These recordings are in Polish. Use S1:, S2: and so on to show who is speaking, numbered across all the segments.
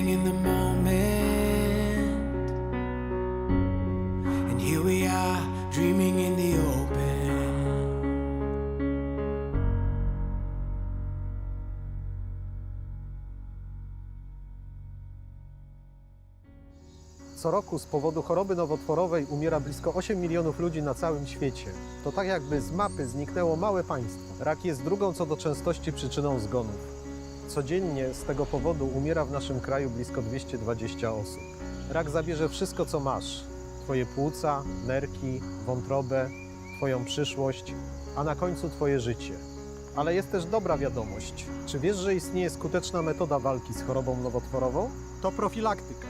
S1: living in the moment. And here we are, dreaming in the open.
S2: Co roku z powodu choroby nowotworowej umiera blisko 8 milionów ludzi na całym świecie. To tak jakby z mapy zniknęło małe państwo. Rak jest drugą co do częstości przyczyną zgonów. Codziennie z tego powodu umiera w naszym kraju blisko 220 osób. Rak zabierze wszystko, co masz: Twoje płuca, nerki, wątrobę, Twoją przyszłość, a na końcu Twoje życie. Ale jest też dobra wiadomość. Czy wiesz, że istnieje skuteczna metoda walki z chorobą nowotworową? To profilaktyka.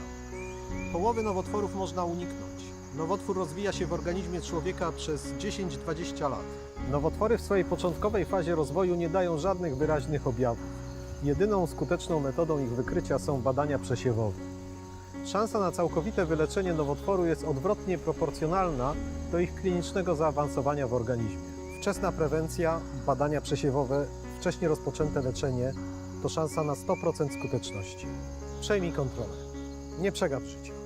S2: Połowy nowotworów można uniknąć. Nowotwór rozwija się w organizmie człowieka przez 10-20 lat. Nowotwory w swojej początkowej fazie rozwoju nie dają żadnych wyraźnych objawów. Jedyną skuteczną metodą ich wykrycia są badania przesiewowe. Szansa na całkowite wyleczenie nowotworu jest odwrotnie proporcjonalna do ich klinicznego zaawansowania w organizmie. Wczesna prewencja, badania przesiewowe, wcześnie rozpoczęte leczenie to szansa na 100% skuteczności. Przejmij kontrolę. Nie przegap życia.